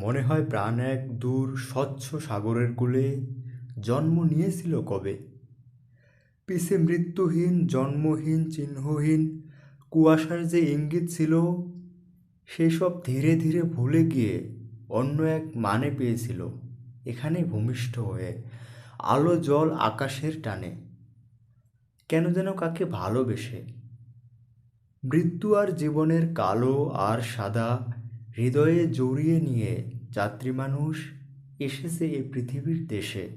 মনে হয় প্রাণ এক দূর স্বচ্ছ সাগরের কূলে জন্ম নিয়েছিল কবে? পিছে মৃত্যুহীন, জন্মহীন, চিহ্নহীন, কুয়াশার যে ইঙ্গিত ছিল, সেসব ধীরে ধীরে ভুলে গিয়ে অন্য এক মানে পেয়েছিল, এখানে ভূমিষ্ঠ হয়ে, আলো জল আকাশের টানে। কেন যেন কাকে ভালোবেসে? মৃত্যু আর জীবনের কালো আর সাদা হৃদয়ে জড়িয়ে নিয়ে যাত্রী মানুষ এসেছে এই পৃথিবীর দেশে।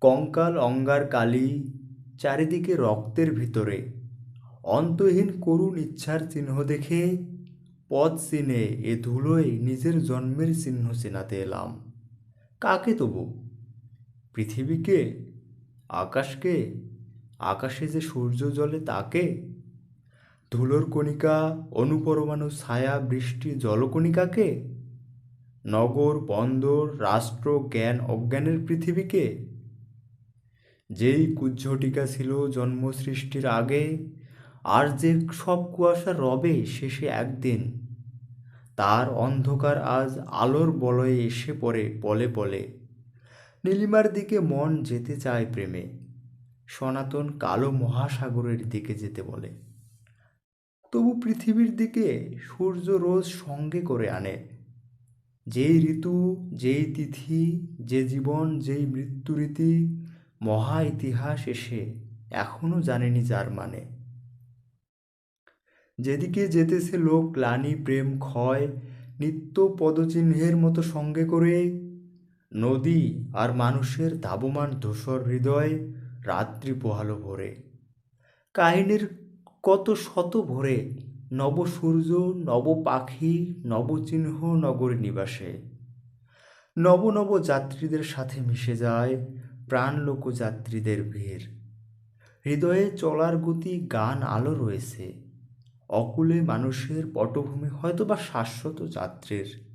কঙ্কাল, অঙ্গার, কালি চারিদিকে রক্তের ভিতরে। অন্তহীন করুণ ইচ্ছার চিহ্ন দেখে পথ চিনে এ ধুলোয় নিজের জন্মের চিহ্ন চেনাতে এলাম। কাকে তবু? পৃথিবীকে? আকাশকে? আকাশে যে সূর্য জলে তাকে? ধুলোর কণিকা, অনুপরমাণু ছায়া, বৃষ্টি, জলকণিকাকে? নগর, বন্দর, রাষ্ট্র, জ্ঞান, অজ্ঞানের পৃথিবীকে যেই কুজ্ঝটিকা ছিল জন্ম সৃষ্টির আগে, আর যে সব কুয়াশা রবে শেষে একদিন, তার অন্ধকার আজ আলোর বলয়ে এসে পড়ে পলে পলে নীলিমার দিকে মন যেতে চায় প্রেমে, সনাতন কালো মহাসাগরের দিকে যেতে বলে। তবু পৃথিবীর দিকে সূর্য রোজ সঙ্গে করে আনে যেই ঋতু যেই তিথি, যে জীবন যেই মৃত্যু রীতি, মহা ইতিহাস এসে এখনও জানেনি যার মানে। যেদিকে যেতেছে লোক গ্লানি, প্রেম, ক্ষয়, নিত্য পদচিহ্নের মতো সঙ্গে করে নদী আর মানুষের ধাবমান ধূসর হৃদয় রাত্রি পোহালো ভরে। কাহিনীর কত শত ভরে নব সূর্য নব পাখি নবচিহ্ন নগরী নিবাসে নব নব যাত্রীদের সাথে মিশে যায় প্রাণলোক যাত্রীদের ভিড়। হৃদয়ে চলার গতি, গান, আলো রয়েছে। অকুলে মানুষের পটভূমি হয়তো বা শাশ্বত যাত্রীর।